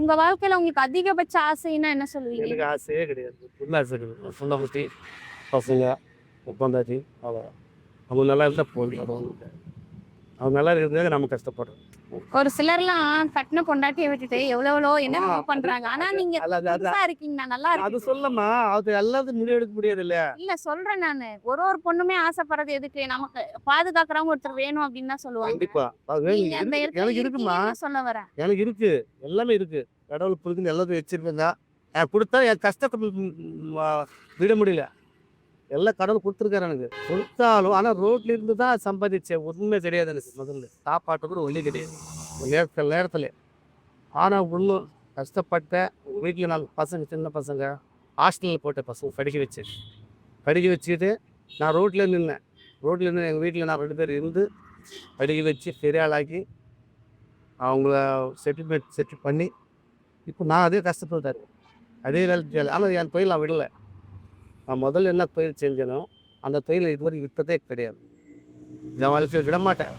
உங்க வாழ்க்கையில உங்களுக்கு அதிகபட்ச ஆசைன்னா என்ன சொல்லுவீங்க? எனக்கு ஆசையே கிடையாது. உள்ள ஆசை கிடையாது. சொந்த குட்டி பசங்க உட்காந்தாச்சு அவ்வளோ அவங்க நல்லா இருந்தால் போதும். அவங்க நல்லா இருந்தாங்க நம்ம கஷ்டப்படுறோம். ஒரு சிலர்லாம் கட்டின பொண்டாட்டியை விட்டுட்டு எவ்வளவு எவ்வளோ என்ன ஆ, பண்றாங்க. ஆனா நீங்க அது அது அது புதுசா இருக்கீங்க நல்லா அது இருக்கு சொல்லமா அது எல்லாத்தையும் முடிவு எடுக்க முடியாது இல்லையா? இல்ல சொல்றேன் நானு. ஒரு ஒரு பொண்ணுமே ஆசைப்படுறது எதுக்கு? நமக்கு பாதுகாக்கிறவங்க ஒருத்தர் வேணும் அப்படின்னு தான் சொல்லுவாங்க. கண்டிப்பா. அது எனக்கு இருக்குமா? சொல்ல வரேன். எனக்கு இருக்கு. எல்லாமே இருக்கு. கடவுள் புரிஞ்சு எல்லாத்தையும் வச்சிருக்கேன் கொடுத்தா என் கஷ்டத்தை விட முடியல. எல்லாம் கடவுள் கொடுத்துருக்காரு எனக்கு. கொடுத்தாலும் ஆனால் ரோட்ல இருந்து தான் சம்பாதிச்சேன். உண்மை தெரியாது எனக்கு முதல்ல. சாப்பாட்டு கூட ஒன்றே கிடையாது. நேரத்தில் நேரத்தில். ஆனால் இன்னும் கஷ்டப்பட்ட வீட்டில் நாலு பசங்க சின்ன பசங்க. ஹாஸ்டலில் போட்ட பசங்க படிக்க வச்சு படிக்க வச்சுட்டு நான் ரோட்டில் நின்னேன். ரோட்டில் இருந்து எங்கள் வீட்டில் நான் ரெண்டு பேர் இருந்து படிக்க வச்சு பெரியாளாக்கி அவங்கள செட்டில்மெண்ட் செட்டில் பண்ணி இப்போ நான் அதே கஷ்டப்பட்டார் அதே வேலை ஆனால் என் தொழில் நான் விடலை. நான் முதல்ல என்ன தொழில் செஞ்சேனோ அந்த தொழிலை இதுவரை விற்பதே கிடையாது. நான் வாழ்க்கையில் விட மாட்டேன்